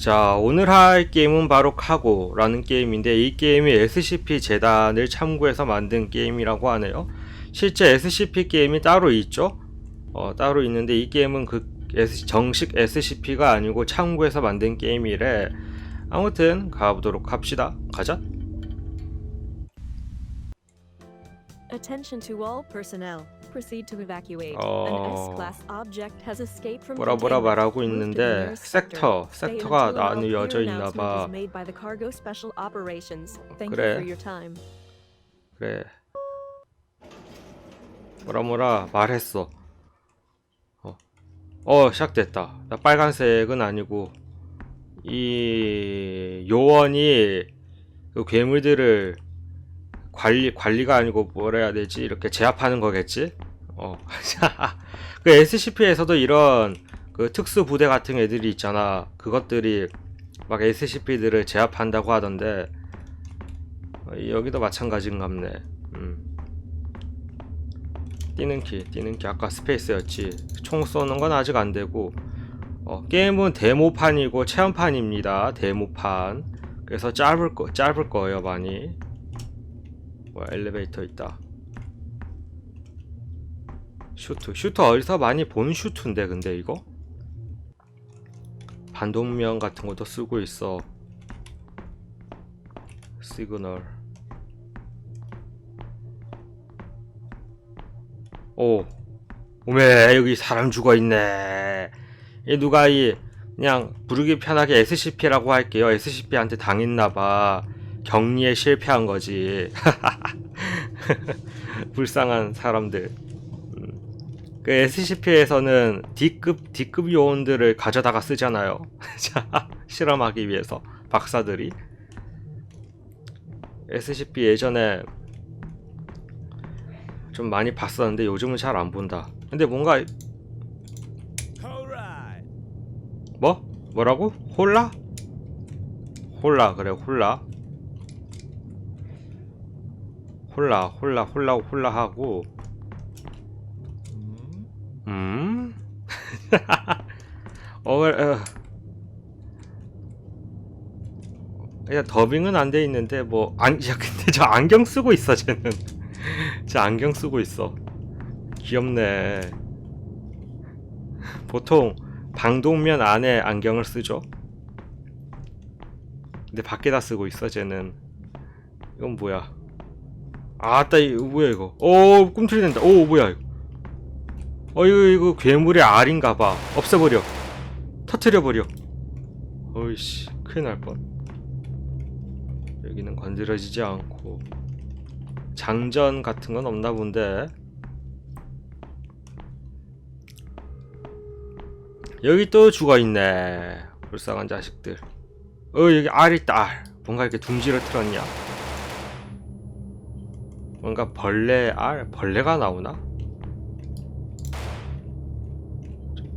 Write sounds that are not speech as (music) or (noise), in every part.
자, 오늘 할 게임은 바로 카고라는 게임인데 이 게임이 SCP 재단을 참고해서 만든 게임이라고 하네요. 실제 SCP 게임이 따로 있죠? 어, 따로 있는데 이 게임은 그 정식 SCP가 아니고 참고해서 만든 게임이래. 아무튼 가보도록 합시다. 가자. Attention to all personnel. Proceed to evacuate. 어. An S-class object has escaped from 뭐라 뭐라. 말하고 있는데 섹터, 섹터가 나뉘어져 있나 봐. is made by the Cargo Special Operations. Thank 그래. you for your time. 그래. 뭐라 뭐라 말했어. 어, 어 시작됐다. 나 빨간색은 아니고 이 요원이 그 괴물들을 관리 관리가 아니고 뭐라 해야 되지? 이렇게 제압하는 거겠지? 어. (laughs) 그 SCP에서도 이런 그 특수 부대 같은 애들이 있잖아. 그것들이 막 SCP들을 제압한다고 하던데 어, 여기도 마찬가지인갑네. 음. 뛰는 키, 뛰는 키 아까 스페이스였지. 총 쏘는 건 아직 안 되고. 어, 게임은 데모판이고 체험판입니다. 데모판. 그래서 짧을 거 짧을 거예요 많이. 뭐 엘리베이터 있다. 슈트, 슈트 어디서 많이 본 슈트인데 근데 이거? 반동면 같은 것도 쓰고 있어. 시그널. 오, 오메 여기 사람 죽어 있네. 이 누가 이 그냥 부르기 편하게 SCP라고 할게요. SCP한테 당했나봐. 격리에 실패한 거지. (laughs) 불쌍한 사람들. 음. 그 SCP에서는 D급 D급 요원들을 가져다가 쓰잖아요. (laughs) 자, 실험하기 위해서 박사들이. SCP 예전에 좀 많이 봤었는데 요즘은 잘 안 본다. 근데 뭔가. 뭐? 뭐라고? 홀라? 홀라 그래 홀라 홀라 홀라 홀라 홀라 하고. 음? (laughs) 어, 어. 야 더빙은 안 돼 있는데 뭐 안, 야 근데 저 안경 쓰고 있어 쟤는. (laughs) 저 안경 쓰고 있어. 귀엽네. 보통 방독면 안에 안경을 쓰죠. 근데 밖에다 쓰고 있어 쟤는. 이건 뭐야 아따 이거 뭐야 이거. 오 꿈틀이 된다. 오 뭐야 이거. 어 이거 이거 괴물의 알인가봐. 없애버려. 터트려버려. 어이씨 큰일 날뻔. 여기는 건드려지지 않고. 장전 같은 건 없나 본데. 여기 또 죽어있네. 불쌍한 자식들. 어 여기 알 있다. 알 뭔가 이렇게 둥지를 틀었냐 뭔가 벌레 알? 벌레가 나오나?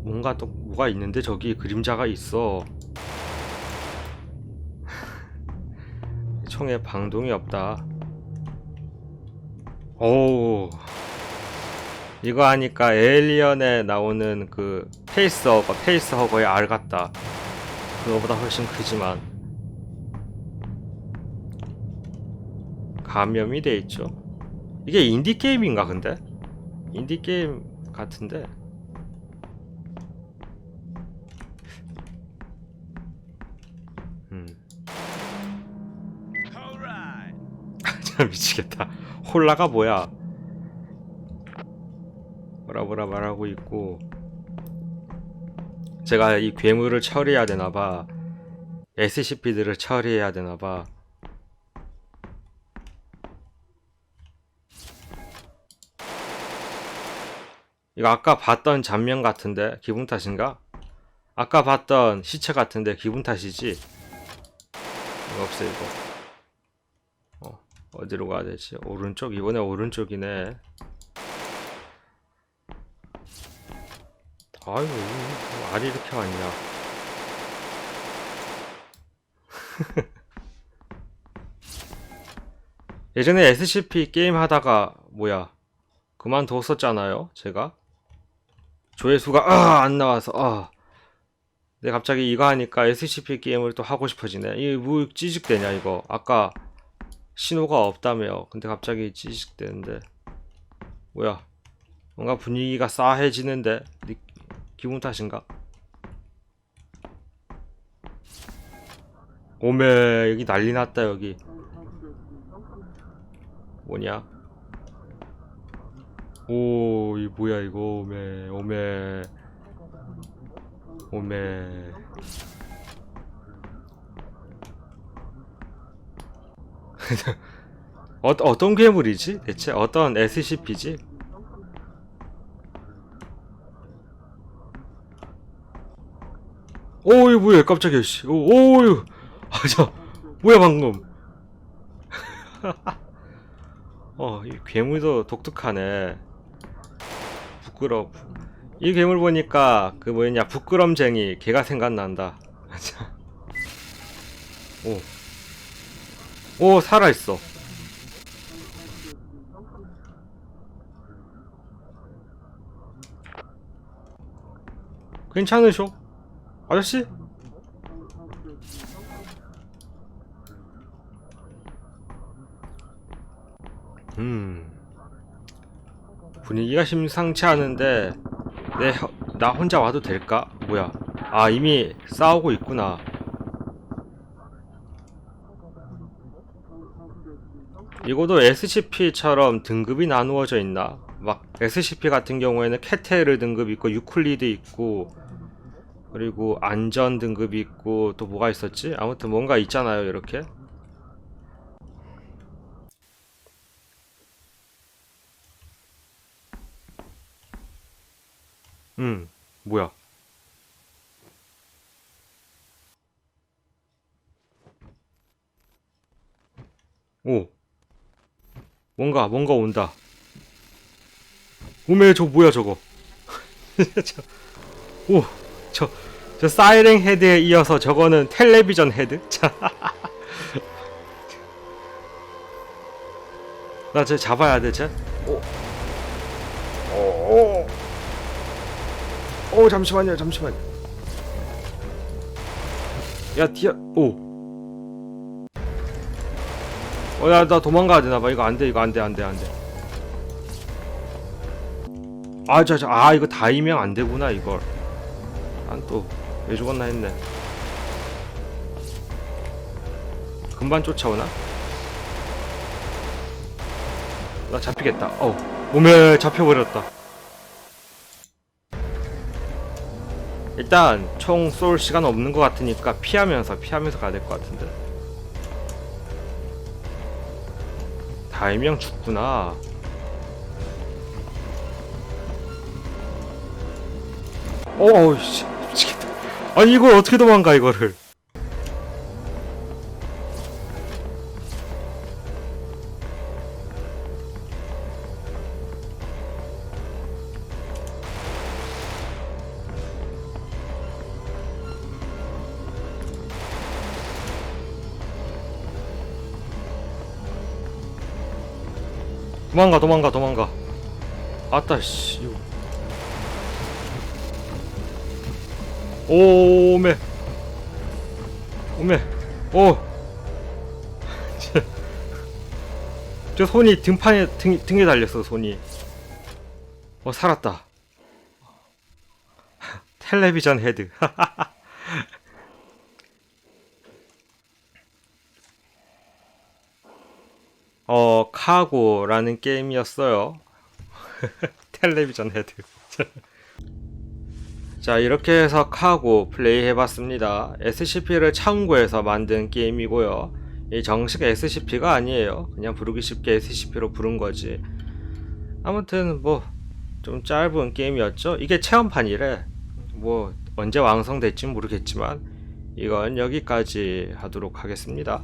뭔가 또 뭐가 있는데 저기 그림자가 있어. (laughs) 총에 방동이 없다. 오 이거 하니까 에일리언에 나오는 그 페이스허거 페이스허거의 알 같다. 그거보다 훨씬 크지만. 감염이 돼 있죠 이게 인디 게임인가 근데 인디 게임 같은데 음 (laughs) 미치겠다. 홀라가 뭐야? 뭐라 뭐라 말하고 있고 제가 이 괴물을 처리해야 되나봐. SCP들을 처리해야 되나봐. 이거 아까 봤던 장면 같은데 기분 탓인가? 아까 봤던 시체 같은데 기분 탓이지? 이거 없어 이거. 어디로 가야 되지? 오른쪽? 이번에 오른쪽이네. 아유, 뭐 알이 이렇게 많냐. (laughs) 예전에 SCP 게임 하다가, 뭐야, 그만뒀었잖아요, 제가. 조회수가, 아, 안 나와서, 아. 근데 갑자기 이거 하니까 SCP 게임을 또 하고 싶어지네. 이게 뭐 찌직대냐 이거. 아까 신호가 없다며요. 근데 갑자기 찌직대는데 뭐야? 뭔가 분위기가 싸해지는데 니- 기분 탓인가? 오메 여기 난리 났다 여기. 뭐냐? 오, 이 뭐야 이거 오메 오메 오메 (laughs) 어, 어떤 괴물이지? 대체 어떤 SCP지? 오, 이거 뭐야 깜짝이야 씨. 오, 오, 이거 아, 저 뭐야 방금 (laughs) 어, 이 괴물도 독특하네. 부끄러. 이 괴물 보니까 그 뭐였냐 부끄럼쟁이 걔가 생각난다. (laughs) 참. 오, 오 살아 있어. 괜찮으쇼? 아저씨? 음. 분위기가 심상치 않은데 내, 혀- 나 혼자 와도 될까? 뭐야? 아 이미 싸우고 있구나. 이거도 SCP처럼 등급이 나누어져 있나? 막 SCP 같은 경우에는 캐테르 등급 있고 유클리드 있고 그리고 안전 등급이 있고 또 뭐가 있었지? 아무튼 뭔가 있잖아요 이렇게 음 뭐야 오 뭔가 뭔가 온다 오메 저 뭐야 저거 (laughs) 오저 저 사이렌 헤드에 이어서 저거는 텔레비전 헤드? (laughs) 나쟤 잡아야 돼, 쟤? 오. 오. 오. 오, 잠시만요, 잠시만요. 야, 뒤야, 오. 어, 야, 나 도망가야 되나봐. 이거 안 돼, 이거 안 돼, 안 돼, 안 돼. 아, 저, 저, 아, 이거 다이명 안 되구나, 이걸. 난 또, 왜 죽었나 했네. 금방 쫓아오나? 나 잡히겠다. 어, 오메 잡혀버렸다. 일단 총 쏠 시간 없는 것 같으니까 피하면서 피하면서 가야 될 것 같은데. 다이명 죽구나. 어우 씨 미치겠다. 아니 이걸 어떻게 도망가 이거를? 도망가 도망가 도망가. 아따 씨 오메. 오메. 오. (laughs) 저 손이 등판에 등, 등에 달렸어 손이. 어 살았다. (laughs) 텔레비전 헤드. (laughs) 어 카고라는 게임이었어요. (laughs) 텔레비전 헤드. (laughs) 자 이렇게 해서 카고 플레이 해봤습니다. SCP를 참고해서 만든 게임이고요. 이 정식 SCP가 아니에요. 그냥 부르기 쉽게 SCP로 부른 거지. 아무튼 뭐 좀 짧은 게임이었죠. 이게 체험판이래. 뭐 언제 완성될지 모르겠지만 이건 여기까지 하도록 하겠습니다